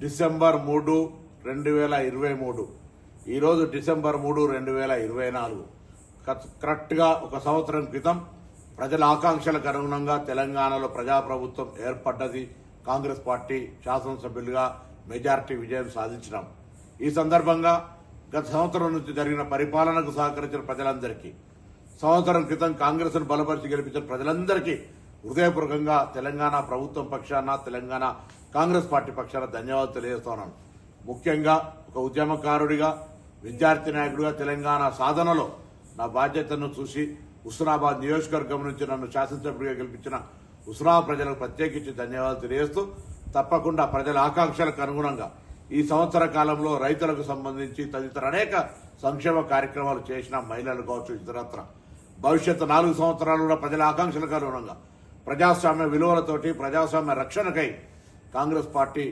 December మూడు రెండు వేల ఇరవై మూడు. ఈరోజు డిసెంబర్ మూడు రెండు వేల ఇరవై నాలుగు. కరెక్ట్గా ఒక సంవత్సరం క్రితం ప్రజల ఆకాంక్షలకు అనుగుణంగా తెలంగాణలో ప్రజాప్రభుత్వం ఏర్పడ్డది కాంగ్రెస్ పార్టీ శాసనసభ్యులుగా మెజార్టీ విజయం సాధించినాం ఈ సందర్భంగా గత సంవత్సరం నుంచి జరిగిన పరిపాలనకు సహకరించిన ప్రజలందరికీ సంవత్సరం క్రితం కాంగ్రెస్ను బలపరిచి గెలిపించిన ప్రజలందరికీ హృదయపూర్వకంగా తెలంగాణ ప్రభుత్వం పక్షాన తెలంగాణ కాంగ్రెస్ పార్టీ పక్షాన ధన్యవాదాలు తెలియజేస్తున్నాను. ముఖ్యంగా ఒక ఉద్యమకారుడిగా విద్యార్థి నాయకుడిగా తెలంగాణ సాధనలో నా బాధ్యతను చూసి హుస్నాబాద్ నియోజకవర్గం నుంచి నన్ను శాసనసభ్యుడిగా గెలిపించిన హుస్నాబాద్ ప్రజలకు ప్రత్యేకించి ధన్యవాదాలు తెలియజేస్తూ తప్పకుండా ప్రజల ఆకాంక్షలకు అనుగుణంగా ఈ సంవత్సర కాలంలో రైతులకు సంబంధించి తదితర అనేక సంక్షేమ కార్యక్రమాలు చేసిన మహిళలు కావచ్చు ఇతరత్ర. భవిష్యత్తు నాలుగు సంవత్సరాలు కూడా ప్రజల ఆకాంక్షలకు అనుగుణంగా ప్రజాస్వామ్య విలువలతోటి ప్రజాస్వామ్య రక్షణకై కాంగ్రెస్ పార్టీ